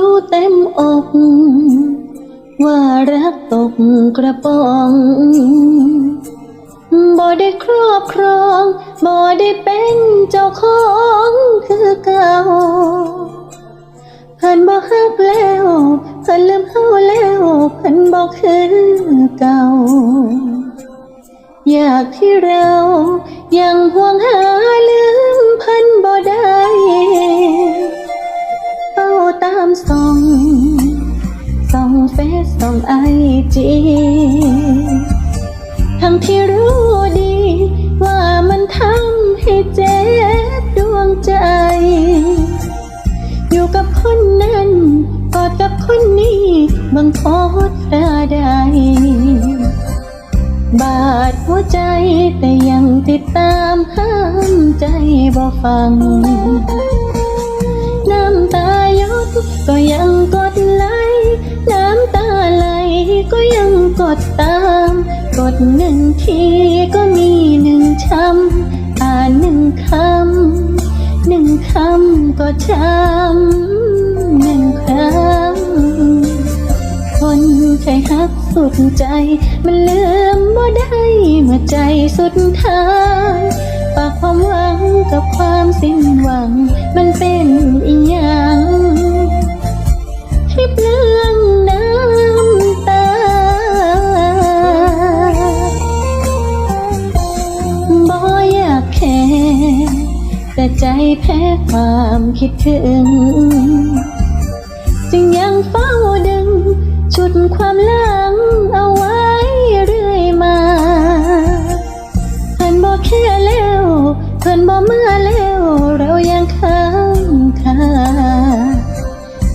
ូតែមអប់ กกกระป๋องบ่ได้ครอบครองบ่ได้เป็นเจ้าของคือเก่าเพิ่นบ่ฮักแล้วเพิ่นลืมเฮาแล้วเพิ่นบ่คือเก่า อยากที่เรายังห่วงหา ซส่องไอจีทั้งที่รู้ดี ว่ามันทำให้เจ็บดวงใจ อยู่กับคนนั้นกอดกับคนนี้บังโพสต์ราใดบาดหัวใจแต่ยังติดตามห้ามใจบ่ฟัง น้ำตายดก็ยังกดไหลน้ำตาไหล ก็ยังกดตาม กดหนึ่งทีก็มีหนึ่งช้ำอ่านหนึ่งคำหนึ่งคำก็ช้ำหนึ่งครั้งคนเคยฮักสุดใจ มันลืมบ่ได้เมื่อใจสุดท้ายฝากความหวังกับความสิ้นหวัง มันเป็นอี แต่ใจแพ้ความคิดถึง จึงยังเฝ้าดึง ชุดความหลังเอาไว้เรื่อยมาเพิ่นบอกแค่แล้วเพิ่นบอกเมื่อแล้วเรายังค้างคา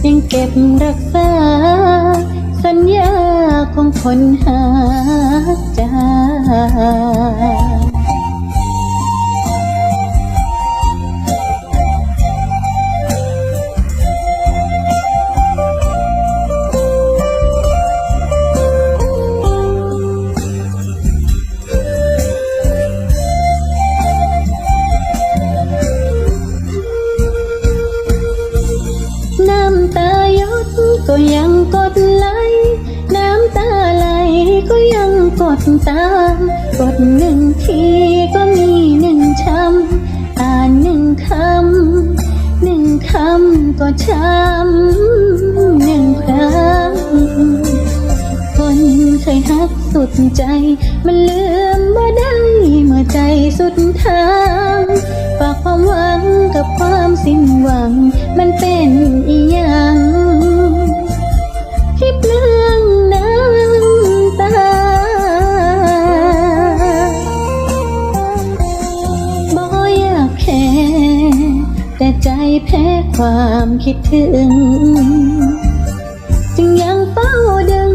ยังเก็บรักษา สัญญาของคนหาใจ ดตามกดหนึ่งทีก็มีหนึ่งช้ำอ่านหนึ่งคำหนึ่งคำก็ช้ำหนึ่งครั้ง คนเคยฮักสุดใจ มันลืมบ่ได้เมื่อใจสุดทางฝากความหวังกับความสิ้นหวัง แพ้ความคิดถึง จึงยังเฝ้าดึง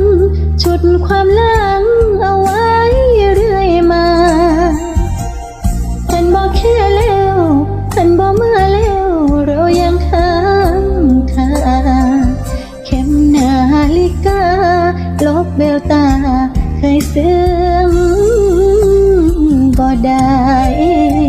ชุดความหลังเอาไว้เรื่อยมาท่านบอกแค่แล้วท่านบอกมาแล้วเรายังค้างคาเข็มนาฬิกา ลบเบลตา เคยเสื่อมบ่ได้